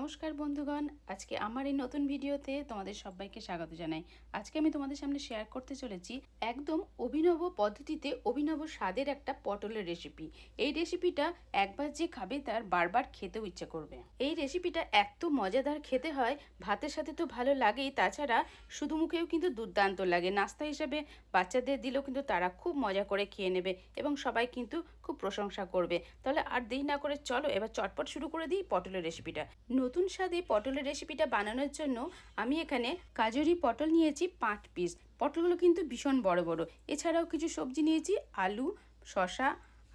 নমস্কার বন্ধুগণ, আজকে আমার এই নতুন ভিডিওতে তোমাদের সবাইকে স্বাগত জানাই। আজকে আমি তোমাদের সামনে শেয়ার করতে চলেছি একদম অভিনব পদ্ধতিতে অভিনব স্বাদের একটা পটলের রেসিপি এই রেসিপিটা একবার যে খাবে তার বারবার খেতেও ইচ্ছে করবে। এই রেসিপিটা এত মজাদার খেতে হয়, ভাতের সাথে তো ভালো লাগেই, তাছাড়া শুধু মুখেও কিন্তু দুর্দান্ত লাগে। নাস্তা হিসেবে বাচ্চাদের দিলেও কিন্তু তারা খুব মজা করে খেয়ে নেবে এবং সবাই কিন্তু খুব প্রশংসা করবে। তাহলে আর দেরি না করে চলো, এবার চটপট শুরু করে দিই পটলের রেসিপিটা নতুন স্বাদে পটলের রেসিপিটা বানানোর জন্য আমি এখানে কাজুরি পটল নিয়েছি পাঁচ পিস পটলগুলো কিন্তু ভীষণ বড় বড়। এছাড়াও কিছু সবজি নিয়েছি, আলু শশা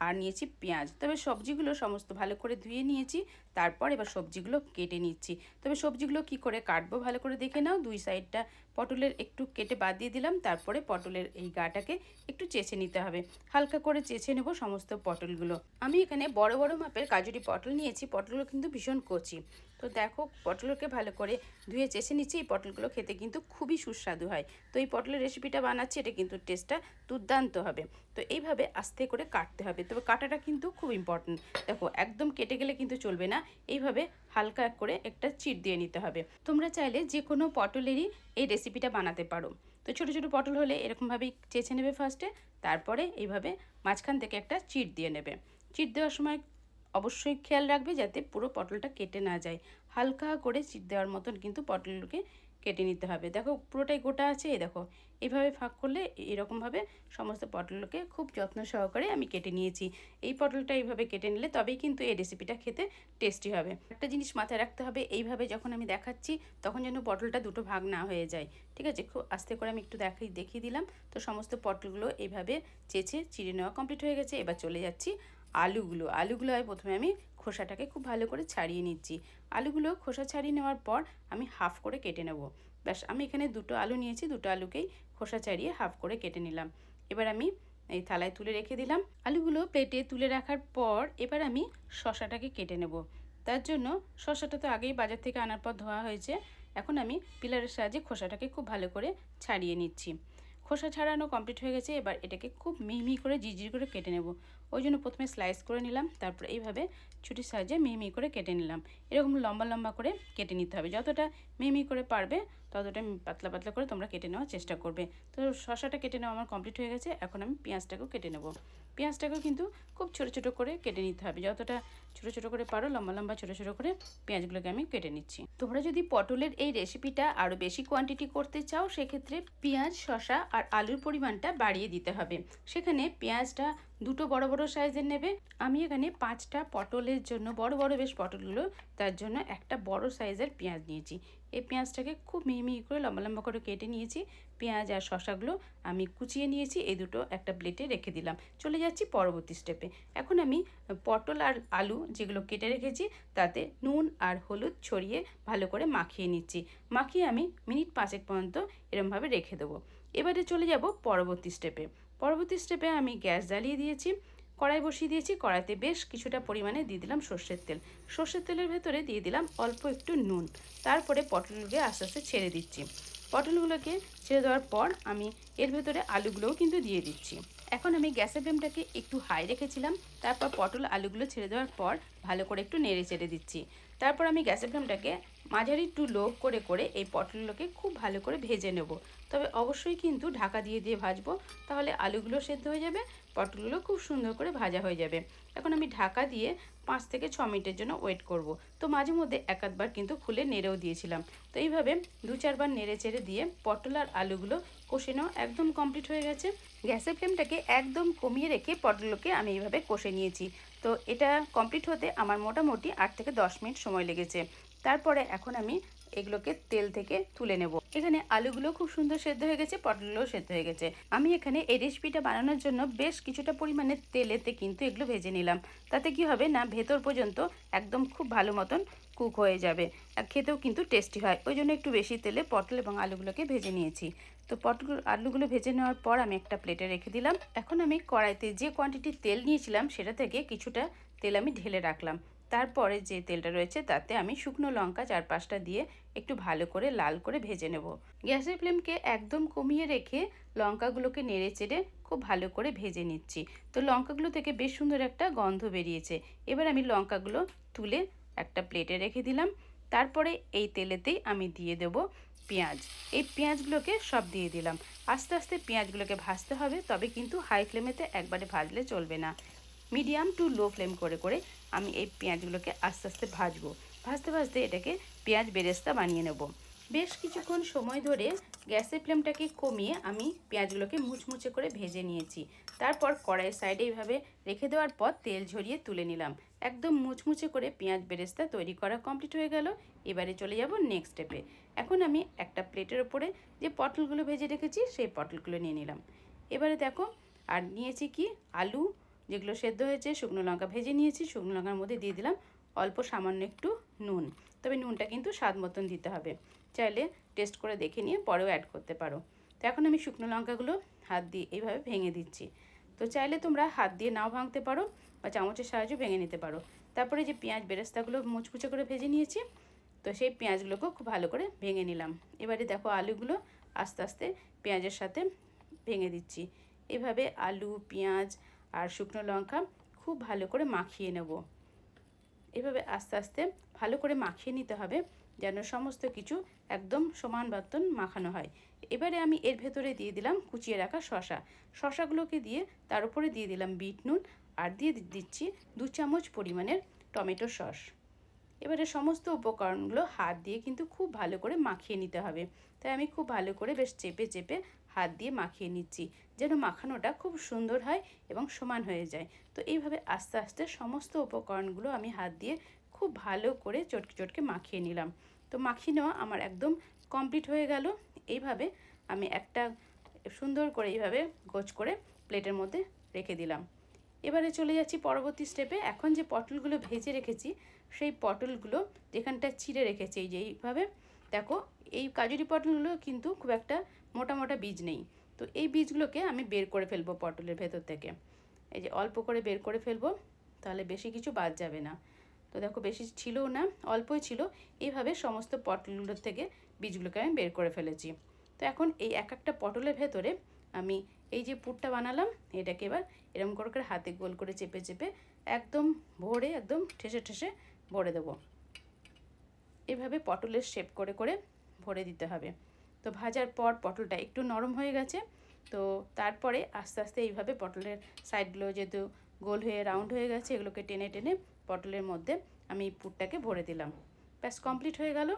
আর নিয়েছি পেঁয়াজ। তবে সবজিগুলো সমস্ত ভালো করে ধুয়ে নিয়েছি। তারপর এবার সবজিগুলো কেটে নিচ্ছি। তবে সবজিগুলো কি করে কাটবো ভালো করে দেখে নাও। দুই সাইডটা পটলের একটু কেটে বাদ দিয়ে দিলাম। তারপরে পটলের এই গাটাকে একটু চেঁচে নিতে হবে। হালকা করে চেঁচে নেব সমস্ত পটলগুলো। আমি এখানে বড় বড় মাপের কাজুরি পটল নিয়েছি। পটলগুলো কিন্তু ভীষণ কচি। তো দেখো, পটলকে ভালো করে ধুয়ে চেষে নিচ্ছি। এই পটলগুলো খেতে কিন্তু খুবই সুস্বাদু হয়। তো এই পটলের রেসিপিটা বানাচ্ছি, এটা কিন্তু টেস্টটা দুর্দান্ত হবে। তো এইভাবে আস্তে করে কাটতে হবে। তবে কাটাটা কিন্তু খুব ইম্পর্টেন্ট দেখো, একদম কেটে গেলে কিন্তু চলবে না। এইভাবে হালকা করে একটা চিট দিয়ে নিতে হবে। তোমরা চাইলে যে কোনো পটলেরই এই রেসিপিটা বানাতে পারো। তো ছোটো ছোটো পটল হলে এরকমভাবেই চেঁচে নেবে ফার্স্টে তারপরে এইভাবে মাঝখান থেকে একটা চিট দিয়ে নেবে। চিট দেওয়ার সময় অবশ্যই খেয়াল রাখবে যাতে পুরো পটলটা কেটে না যায়। হালকা করে চিট দেওয়ার মতন কিন্তু পটলকে কেটে নিতে হবে। দেখো, পুরোটাই গোটা আছে, এই দেখো। এইভাবে ফাঁক করলে এরকমভাবে সমস্ত পটলকে খুব যত্ন সহকারে আমি কেটে নিয়েছি। এই পটলটা এইভাবে কেটে নিলে তবেই কিন্তু এই রেসিপিটা খেতে টেস্টি হবে। একটা জিনিস মাথায় রাখতে হবে, এইভাবে যখন আমি দেখাচ্ছি, তখন যেন পটলটা দুটো ভাগ না হয়ে যায়। ঠিক আছে? খুব আস্তে করে আমি একটু দেখাই, দেখিয়ে দিলাম। তো সমস্ত পটলগুলো এইভাবে চেঁচে, চিড়ে নেওয়া কমপ্লিট হয়ে গেছে। এবার চলে যাচ্ছি আলুগুলো। আলুগুলো প্রথমে আমি খোসাটাকে খুব ভালো করে ছাড়িয়ে নিচ্ছি। আলুগুলো খোসা ছাড়িয়ে নেওয়ার পর আমি হাফ করে কেটে নেব। ব্যাস, আমি এখানে দুটো আলু নিয়েছি, দুটো আলুকেই খোসা ছাড়িয়ে হাফ করে কেটে নিলাম। এবার আমি এই থালায় তুলে রেখে দিলাম। আলুগুলো প্লেটে তুলে রাখার পর এবার আমি শশাটাকে কেটে নেব। তার জন্য শশাটা তো আগেই বাজার থেকে আনার পর ধোয়া হয়েছে। এখন আমি পিলারের সাহায্যে খোসাটাকে খুব ভালো করে ছাড়িয়ে নিচ্ছি। খোসা ছাড়ানো কমপ্লিট হয়ে গেছে, এবার এটাকে খুব মিহি করে জিজির করে কেটে নেব। ওই জন্য প্রথমে স্লাইস করে নিলাম, তারপর এইভাবে ছুটির সাহায্যে মিহি করে কেটে নিলাম। এরকম লম্বা লম্বা করে কেটে নিতে হবে। যতটা মিহি করে পারবে ততটা পাতলা পাতলা করে তোমরা কেটে নেওয়ার চেষ্টা করবে। তো শশাটা কেটে নেওয়া আমার কমপ্লিট হয়ে গেছে, এখন আমি পেঁয়াজটাকেও কেটে নেব। পেঁয়াজটাকেও কিন্তু খুব ছোটো ছোটো করে কেটে নিতে হবে। যতটা ছোটো ছোটো করে পারো, লম্বা লম্বা ছোটো ছোটো করে পেঁয়াজগুলোকে আমি কেটে নিচ্ছি। তোমরা যদি পটলের এই রেসিপিটা আরও বেশি কোয়ান্টিটি করতে চাও, সেক্ষেত্রে পেঁয়াজ শশা আর আলুর পরিমাণটা বাড়িয়ে দিতে হবে। সেখানে পেঁয়াজটা দুটো বড় বড় সাইজের নেবে। আমি এখানে পাঁচটা পটলের জন্য, বড় বড় বেশ পটলগুলো, তার জন্য একটা বড় সাইজের পেঁয়াজ নিয়েছি। এই পেঁয়াজটাকে খুব মিহি মিহি করে লম্বা লম্বা করে কেটে নিয়েছি। পেঁয়াজ আর শশাগুলো আমি কুচিয়ে নিয়েছি, এই দুটো একটা প্লেটে রেখে দিলাম। চলে যাচ্ছি পরবর্তী স্টেপে এখন আমি পটল আর আলু যেগুলো কেটে রেখেছি, তাতে নুন আর হলুদ ছড়িয়ে ভালো করে মাখিয়ে নিচ্ছি। মাখিয়ে আমি মিনিট পাঁচেক পর্যন্ত এরমভাবে রেখে দেবো। এবারে চলে যাব পরবর্তী স্টেপে পরবর্তী স্টেপে আমি গ্যাস জ্বালিয়ে দিয়েছি। কড়াই বসিয়ে দিয়েছি, কড়াইতে বেশ কিছুটা পরিমাণে দিয়ে দিলাম সর্ষের তেল। সর্ষের তেলের ভেতরে দিয়ে দিলাম অল্প একটু নুন। তারপরে পটলগুলোকে আস্তে আস্তে ছেড়ে দিচ্ছি। পটলগুলোকে ছেড়ে দেওয়ার পর আমি এর ভেতরে আলুগুলোও কিন্তু দিয়ে দিচ্ছি। এখন আমি গ্যাসের ফ্লেমটাকে একটু হাই রেখেছিলাম। তারপর পটল আলুগুলো ছেড়ে দেওয়ার পর ভালো করে একটু নেড়ে চেড়ে দিচ্ছি। তারপর আমি গ্যাসের ফ্লেমটাকে মাঝারি টু লো করে করে এই পটলগুলোকে খুব ভালো করে ভেজে নেব। তবে অবশ্যই কিন্তু ঢাকা দিয়ে দিয়ে ভাজবো, তাহলে আলুগুলো সেদ্ধ হয়ে যাবে, পটলগুলো খুব সুন্দর করে ভাজা হয়ে যাবে। এখন আমি ঢাকা দিয়ে পাঁচ থেকে ছ মিনিটের জন্য ওয়েট করব। তো মাঝে মধ্যে এক আধবার কিন্তু খুলে নেড়েও দিয়েছিলাম। তো এইভাবে দু চারবার নেড়ে চেড়ে দিয়ে পটল আর আলুগুলো কষে নেওয়া একদম কমপ্লিট হয়ে গেছে। গ্যাসের ফ্লেমটাকে একদম কমিয়ে রেখে পটলগুলোকে আমি এইভাবে কষে নিয়েছি। তো এটা কমপ্লিট হতে আমার মোটামুটি আট থেকে দশ মিনিট সময় লেগেছে। তারপরে এখন আমি এগুলোকে তেল থেকে তুলে নেব। এখানে আলুগুলো খুব সুন্দর সেদ্ধ হয়ে গেছে পটলগুলো সেদ্ধ হয়ে গেছে। আমি এখানে এই রেসিপিটা বানানোর জন্য বেশ কিছুটা পরিমাণে তেলেতে কিন্তু এগুলো ভেজে নিলাম। তাতে কি হবে না, ভেতর পর্যন্ত একদম খুব ভালো মতন কুক হয়ে যাবে। আর খেতেও কিন্তু টেস্টি হয়। ওই জন্য একটু বেশি তেলে পটল এবং আলুগুলোকে ভেজে নিয়েছি। তো পটল, আলুগুলো ভেজে নেওয়ার পর আমি একটা প্লেটে রেখে দিলাম। এখন আমি কড়াইতে যে কোয়ান্টিটির তেল নিয়েছিলাম, সেটা থেকে কিছুটা তেল আমি ঢেলে রাখলাম। তারপরে যে তেলটা রয়েছে, তাতে আমি শুকনো লঙ্কা চার পাঁচটা দিয়ে একটু ভালো করে লাল করে ভেজে নেব। গ্যাসের ফ্লেমকে একদম কমিয়ে রেখে লঙ্কাগুলোকে নেড়ে চেড়ে খুব ভালো করে ভেজে নিচ্ছি। তো লঙ্কাগুলো থেকে বেশ সুন্দর একটা গন্ধ বেরিয়েছে। এবার আমি লঙ্কাগুলো তুলে একটা প্লেটে রেখে দিলাম। তারপরে এই তেলেতেই আমি দিয়ে দেব পেঁয়াজ। এই পেঁয়াজগুলোকে সব দিয়ে দিলাম। আস্তে আস্তে পেঁয়াজগুলোকে ভাজতে হবে, তবে কিন্তু হাই ফ্লেমেতে একবারে ভাজলে চলবে না। মিডিয়াম টু লো ফ্লেম করে করে আমি এই পেঁয়াজগুলোকে আস্তে আস্তে ভাজবো। ভাজতে ভাজতে এটাকে পেঁয়াজ বেরেস্তা বানিয়ে নেব। বেশ কিছুক্ষণ সময় ধরে গ্যাসের ফ্লেমটাকে কমিয়ে আমি পেঁয়াজগুলোকে মুচমুচে করে ভেজে নিয়েছি। তারপর কড়াইয়ের সাইডে এইভাবে রেখে দেওয়ার পর তেল ঝরিয়ে তুলে নিলাম। একদম মুচমুচে করে পেঁয়াজ বেরেস্তা তৈরি করা কমপ্লিট হয়ে গেল। এবারে চলে যাব নেক্সট স্টেপে এখন আমি একটা প্লেটের ওপরে যে পটলগুলো ভেজে রেখেছি, সেই পটলগুলো নিয়ে নিলাম। এবারে দেখো, আর নিয়েছি কি? আলু, যেগুলো সেদ্ধ হয়েছে, শুকনো লঙ্কা ভেজে নিয়েছি, শুকনো লঙ্কার মধ্যে দিয়ে দিলাম অল্প সামান্য একটু নুন। তবে নুনটা কিন্তু স্বাদ মতন দিতে হবে। চাইলে টেস্ট করে দেখে নিয়ে পরেও অ্যাড করতে পারো। তো এখন আমি শুকনো লঙ্কাগুলো হাত দিয়ে এইভাবে ভেঙে দিচ্ছি। তো চাইলে তোমরা হাত দিয়ে নাও ভাঙতে পারো। বা চামচের সাহায্যে ভেঙে নিতে পারো। তারপরে যে পেঁয়াজ বেরেস্তাগুলো মুচকুচে করে ভেজে নিয়েছি, তো সেই পেঁয়াজগুলোকেও খুব ভালো করে ভেঙে নিলাম। এবারে দেখো আলুগুলো আস্তে আস্তে পেঁয়াজের সাথে ভেঙে দিচ্ছি। এভাবে আলু, পেঁয়াজ আর শুকনো লঙ্কা খুব ভালো করে মাখিয়ে নেব। এভাবে আস্তে আস্তে ভালো করে মাখিয়ে নিতে হবে যেন সমস্ত কিছু একদম সমান বাতন মাখানো হয়। এবারে আমি এর ভেতরে দিয়ে দিলাম কুচিয়ে রাখা শশা শশাগুলোকে দিয়ে তার উপরে দিয়ে দিলাম বিট নুন আর দিয়ে দিচ্ছি দু চামচ পরিমাণের টমেটো সস। এবারে সমস্ত উপকরণগুলো হাত দিয়ে কিন্তু খুব ভালো করে মাখিয়ে নিতে হবে। তাই আমি খুব ভালো করে বেশ চেপে চেপে হাত দিয়ে মাখিয়ে নিচ্ছি, যেন মাখানোটা খুব সুন্দর হয় এবং সমান হয়ে যায়। তো এইভাবে আস্তে আস্তে সমস্ত উপকরণগুলো আমি হাত দিয়ে খুব ভালো করে চটকে চটকে মাখিয়ে নিলাম। তো মাখিয়ে নেওয়া আমার একদম কমপ্লিট হয়ে গেল। এইভাবে আমি একটা সুন্দর করে এইভাবে গোছ করে প্লেটের মধ্যে রেখে দিলাম। এবারে চলে যাচ্ছি পরবর্তী স্টেপে এখন যে পটলগুলো ভেজে রেখেছি, সেই পটলগুলো যেখানটা চিড়ে রেখেছি, এই যে এইভাবে। দেখো, এই কাজুরি পটলগুলো কিন্তু খুব একটা মোটা মোটা বীজ নেই। তো এই বীজগুলোকে আমি বের করে ফেলব পটলের ভেতর থেকে। এই যে অল্প করে বের করে ফেলব, তাহলে বেশি কিছু বাদ যাবে না। তো দেখো, বেশি ছিল না, অল্পই ছিল। এইভাবে সমস্ত পটলগুলোর থেকে বীজগুলোকে আমি বের করে ফেলেছি। তো এখন এই এক একটা পটলের ভেতরে আমি এই যে পুরটা বানালাম, এটাকে এবার এরকম করে করে হাতে গোল করে চেপে চেপে একদম ভরে একদম ঠেসে ঠেসে ভরে দেবো। এভাবে পটলের শেপ করে করে ভরে দিতে হবে। তো ভাজার পর পটলটা একটু নরম হয়ে গেছে, তো তারপরে আস্তে আস্তে এইভাবে পটলের সাইডগুলো যেহেতু গোল হয়ে রাউন্ড হয়ে গেছে, এগুলোকে টেনে টেনে পটলের মধ্যে আমি পুরটাকে ভরে দিলাম। ব্যাস কমপ্লিট হয়ে গেল।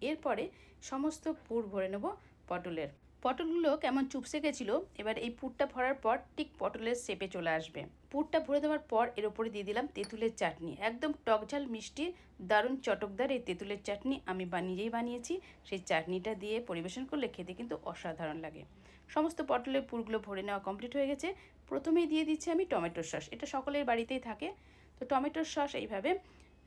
এরপরে সমস্ত পুর ভরে নেব পটলের। পটলগুলো কেমন চুপসে গেছিল, এবার এই পুরটা ভরার পর ঠিক পটলের শেপে চলে আসবে। পুরটা ভরে দেওয়ার পর এর উপরে দিয়ে দিলাম তেঁতুলের চাটনি। একদম টকঝাল মিষ্টি, দারুণ চটকদার এই তেঁতুলের চাটনি আমি নিজেই বানিয়েছি। সেই চাটনিটা দিয়ে পরিবেশন করলে খেতে কিন্তু অসাধারণ লাগে। সমস্ত পটলের পুরগুলো ভরে নেওয়া কমপ্লিট হয়ে গেছে। প্রথমেই দিয়ে দিচ্ছি আমি টমেটোর সস। এটা সকলের বাড়িতেই থাকে। তো টমেটোর সস এইভাবে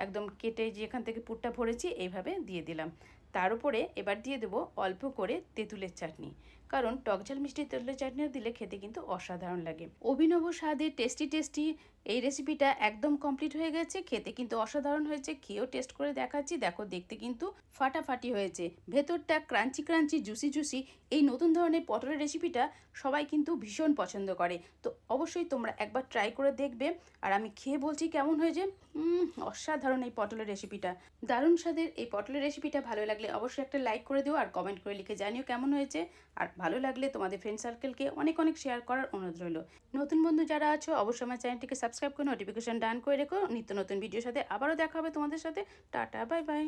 একদম কেটে যেখান থেকে পুরটা ভরেছি, এইভাবে দিয়ে দিলাম। তার উপরে এবার দিয়ে দেবো অল্প করে তেঁতুলের চাটনি। কারণ টকঝাল মিষ্টি তেলের চাটনি দিলে খেতে কিন্তু অসাধারণ লাগে। অভিনব স্বাদে টেস্টি টেস্টি এই রেসিপিটা একদম কমপ্লিট হয়ে গেছে। খেতে কিন্তু অসাধারণ হয়েছে। খেয়েও টেস্ট করে দেখাচ্ছি। দেখো, দেখতে কিন্তু ফাটাফাটি হয়েছে। ভেতরটা ক্রাঞ্চি ক্রাঞ্চি জুসি জুসি এই নতুন ধরনের পটলের রেসিপিটা সবাই কিন্তু ভীষণ পছন্দ করে। তো অবশ্যই তোমরা একবার ট্রাই করে দেখবে। আর আমি খেয়ে বলছি কেমন হয়েছে? অসাধারণ এই পটলের রেসিপিটা দারুণ স্বাদের এই পটলের রেসিপিটা ভালো লাগলে অবশ্যই একটা লাইক করে দিও আর কমেন্ট করে লিখে জানিও কেমন হয়েছে। আর ভালো লাগলে তোমাদের ফ্রেন্ড সার্কেলকে অনেক অনেক শেয়ার করার অনুরোধ রইল। নতুন বন্ধু যারা আছো, অবশ্যই আমার চ্যানেলটিকে সাবস্ক্রাইব করে নোটিফিকেশন ডান করে রেখো। নিত্য নতুন ভিডিওর সাথে আবারও দেখা হবে তোমাদের সাথে। Tata bye bye